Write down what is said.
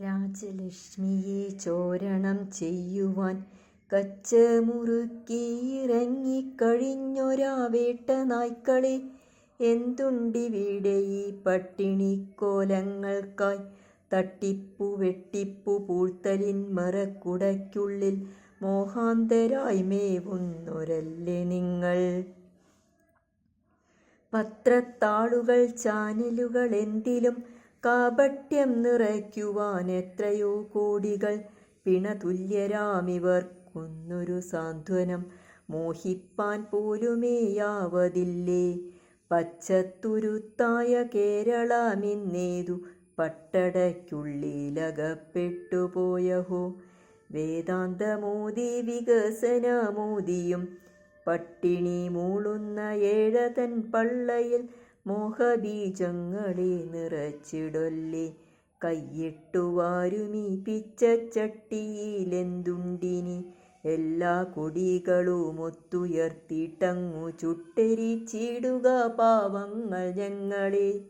രാജലക്ഷ്മിയെ ചോരണം ചെയ്യുവാൻ കച്ചമുറുക്കിയിറങ്ങിക്കഴിഞ്ഞൊരാ നായ്ക്കളെ എന്തുണ്ടിവിടെ ഈ പട്ടിണിക്കോലങ്ങൾക്കായി തട്ടിപ്പു വെട്ടിപ്പു പൂഴ്ത്തലിൻ മറക്കുടയ്ക്കുള്ളിൽ മോഹാന്തരായി മേവുന്നൊരല്ലേ നിങ്ങൾ? പത്രത്താളുകൾ ചാനലുകൾ എന്തിലും കാപട്യം നിറയ്ക്കുവാൻ എത്രയോ കോടികൾ പിണതുല്യരാമിവർക്കൊന്നൊരു സാന്ത്വനം മോഹിപ്പാൻ പോലുമേയാവതില്ലേ? പച്ചത്തുരുത്തായ കേരളമിന്നേതു പട്ടടയ്ക്കുള്ളിലകപ്പെട്ടുപോയഹോ? വേദാന്തമോദി വികസനമോദിയും പട്ടിണി മൂളുന്ന ഏഴതൻ പള്ളയിൽ മോഹബീജങ്ങളെ നിറച്ചിടൊല്ലേ. കൈയിട്ടു വാരുമീ പിച്ചച്ചട്ടിയിലെന്തുണ്ടിനി എല്ലാ കൊടികളും ഒത്തുയർത്തിയിട്ടങ്ങു ചുട്ടെരിച്ചിടുക പാവങ്ങൾ ഞങ്ങളെ.